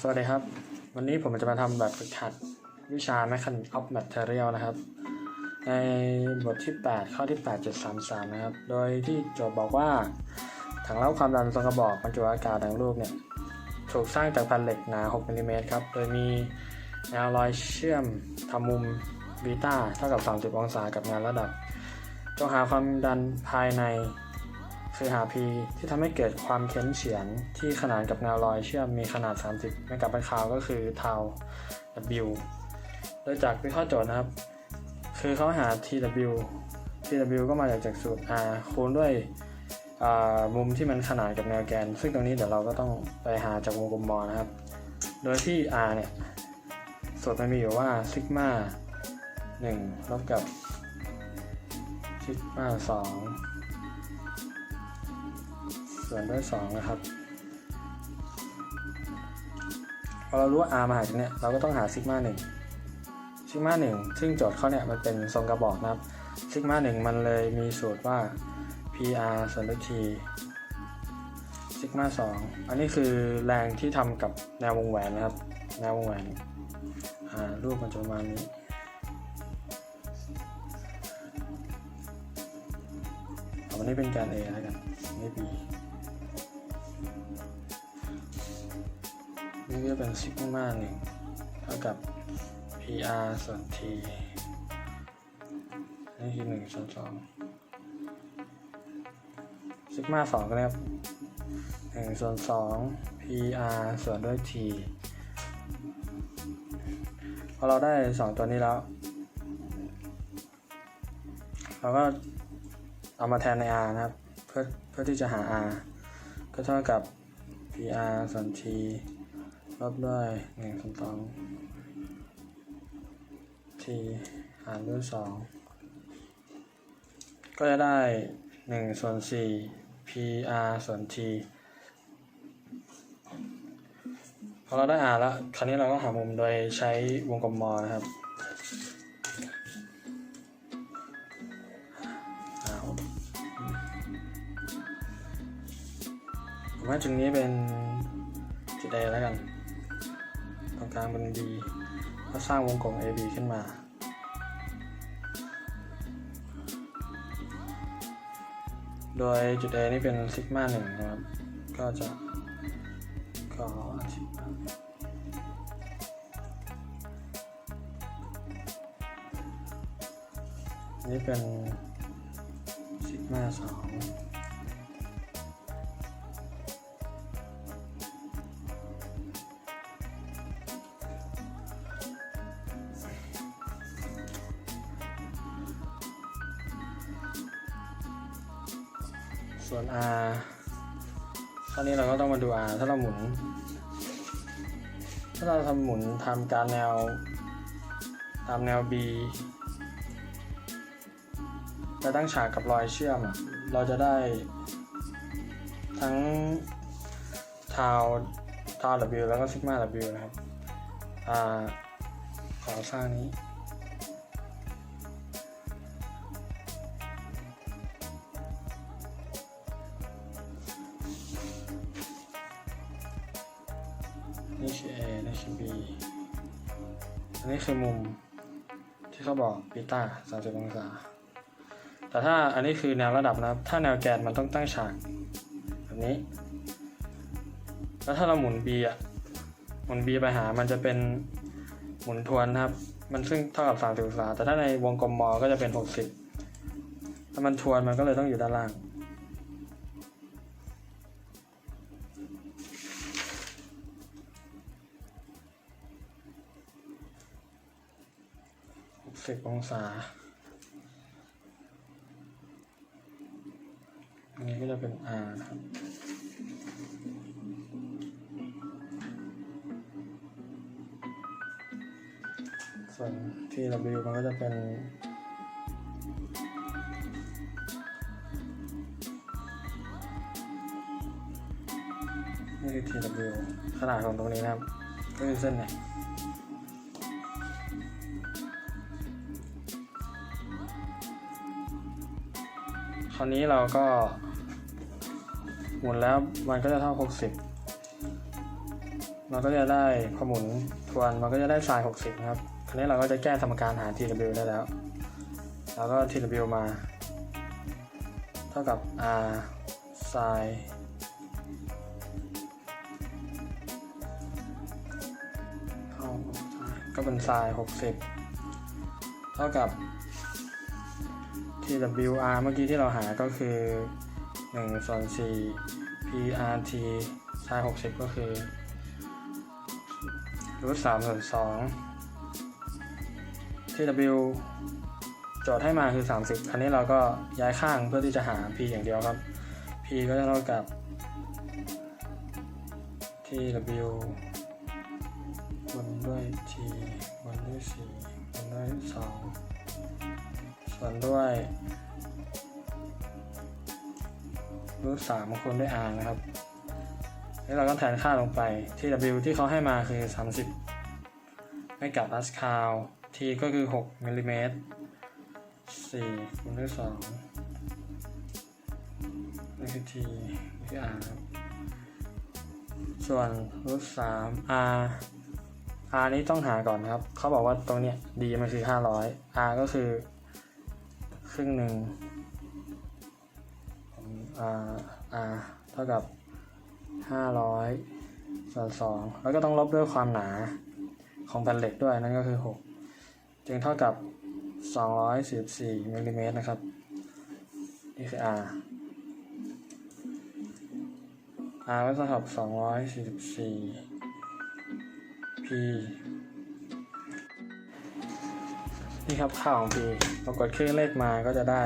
สวัสดีครับ วันนี้ผมจะมาทำแบบฝึกหัดวิชา Mechanic of Material นะครับ ในบทที่ 8 ข้อที่8733 นะครับ โดยที่โจทย์บอกว่า ถังรับความดันทรงกระบอกบรรจุอากาศดังรูปเนี่ย ถูกสร้างจากแผ่นเหล็กหนา 6มิลลิเมตรครับ โดยมีแนวรอยเชื่อมทำมุมบีต้าเท่ากับ 30 องศากับงานระดับ จงหาความดันภายใน คือหา P ที่ทำให้เกิดความเค้นเฉียงที่ขนานกับแนวรอยเชื่อมมีขนาด 30ไม่กับไปคาวก็คือเทา W โดยจากวิเคราะห์โจทย์นะครับ คือเขาหา TW TW ก็มาจากจากสูตร R คูณด้วยมุมที่มันขนานกับแนวแกน ซึ่งตรงนี้เดี๋ยวเราก็ต้องไปหาจากวงกลมมอนะครับ โดยที่ R เนี่ยสูตรมันมีอยู่ว่าซิกมา1ลบกับซิกมา2 ส่วนด้วย2นะครับพอเรารู้ว่า r มาหาจากเนี้ยเราก็ต้องหาซิกมา1ซิกมา1ซึ่งโจทย์เขาเนี่ยมันเป็นทรงกระบอกนะครับซิกมา1มันเลยมีสูตรว่า pr ส่วนด้วย t ซิกมา2อันนี้คือแรงที่ทำกับแนววงแหวนนะครับ แนววงแหวนรูปมันจะประมาณนี้เอาอันนี้เป็นการ A แล้วกันอันนี่ B นี่ก็เป็นซิกมาหนึ่งเท่ากับ PR ส่วน T นี่คือหนึ่งส่วนสองซิกมาสองก็ได้ครับหนึ่งส่วนสอง PR ส่วนด้วย T พอเราได้สองตัวนี้แล้ว เราก็เอามาแทนใน R นะครับ เพื่อเพื่อที่จะหา R ก็เท่ากับ PR ส่วน T ลบด้วยหนึ่งส่วนสอง T หารด้วยสองก็จะได้หนึ่งส่วนสี่ PR ส่วน T พอเราได้ R แล้ว คราวนี้เราก็หามุมโดยใช้วงกลมมอนะครับ ผมว่าจุดนี้เป็นจุด A แล้วกัน ตรงกลางเป็น B ก็สร้างวงกลม AB ขึ้นมา โดยจุด A นี่เป็นซิกมาหนึ่งนะครับ ก็จะก็อธิบายนี่เป็นซิกมาสอง ส่วน R คราวนี้เราก็ต้องมาดู R ถ้าเราหมุน ถ้าเราทำหมุนทำการแนว ตามแนว B และตั้งฉากกับรอยเชื่อม เราจะได้ ทั้งทาวทาว W แล้วก็ซิกมา W นะครับอ่าขอสร้างนี้ B อันนี้คือมุมที่เขาบอกบีต้า30 องศา แต่ถ้าอันนี้คือแนวระดับนะครับ ถ้าแนวแกนมันต้องตั้งฉากแบบนี้ แล้วถ้าเราหมุน B อะ หมุน B ไปหา มันจะเป็นหมุนทวนนะครับ มันซึ่งเท่ากับ 30 องศา แต่ถ้าในวงกลมมอก็จะเป็น 60 ถ้ามันทวนมันก็เลยต้องอยู่ด้านล่าง 60องศา อันนี้ก็จะเป็น R นะครับส่วนที่ W มันก็จะเป็นนี่คือ TW ขนาดของตรงนี้นะครับ ก็คือเส้นเนี่ย คราวนี้เราก็หมุนแล้วมันก็จะเท่า 60 มันก็จะได้พอหมุนทวนมันก็จะได้ไซน์60 นะครับ คราวนี้เราก็จะแก้สมการหา tw ได้แล้ว แล้วก็ tw มา เท่ากับ r ไซน์เท่าก็เป็นไซน์60 เท่ากับ twr เมื่อกี้ที่เราหาก็คือ1ส่วน4 prt ไซน์60 ก็คือรูทสามส่วนสอง tw โจทย์ให้มาคือ 30 อันนี้เราก็ย้ายข้างเพื่อที่จะหา p อย่างเดียวครับ p ก็จะเท่ากับ tw บนด้วย t บนด้วย4บนด้วย2 ส่วนด้วยรูทสามคูณด้วย r นะครับ แล้วเราก็แทนค่าลงไป ที่ W ที่เขาให้มาคือ 30ไม่กับพาสคาล T ก็คือ 6มิลลิเมตร4คูณด้วย2นี่คือ T นี่คือ R ครับ ส่วนรูท3 R R นี้ต้องหาก่อนนะครับ เขาบอกว่าตรงเนี้ย D มันคือ 500 R ก็คือ ครึ่งหนึ่ง R R เท่ากับห้าร้อยส่วนสองแล้วก็ต้องลบด้วยความหนาของแผ่นเหล็กด้วยนั่นก็คือหกจึงเท่ากับสองร้อยสิบสี่มิลลิเมตรนะครับ นี่คือ r r ก็เท่ากับสองร้อยสิบสี่ p นี่ครับค่าของ p ปรากฏเครื่องเลขมาก็จะได้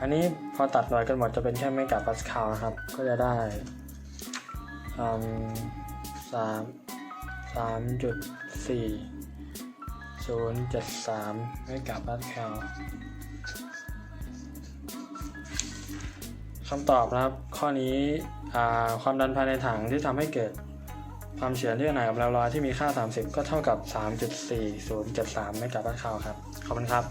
อันนี้พอตัดหน่วยกันหมดจะเป็นแค่ไม่กับพาสคาลนะครับ ก็จะได้สามสามจุดสี่ศูนย์เจ็ดสามไม่กับพาสคาลคำตอบนะครับ ข้อนี้ความดันภายในถังที่ทำให้เกิด ความเฉื่อยที่ขนาดกับแรงลอยที่มีค่า 30 ก็เท่ากับ 3.4073เมกะปาสคาลครับ ขอบคุณครับ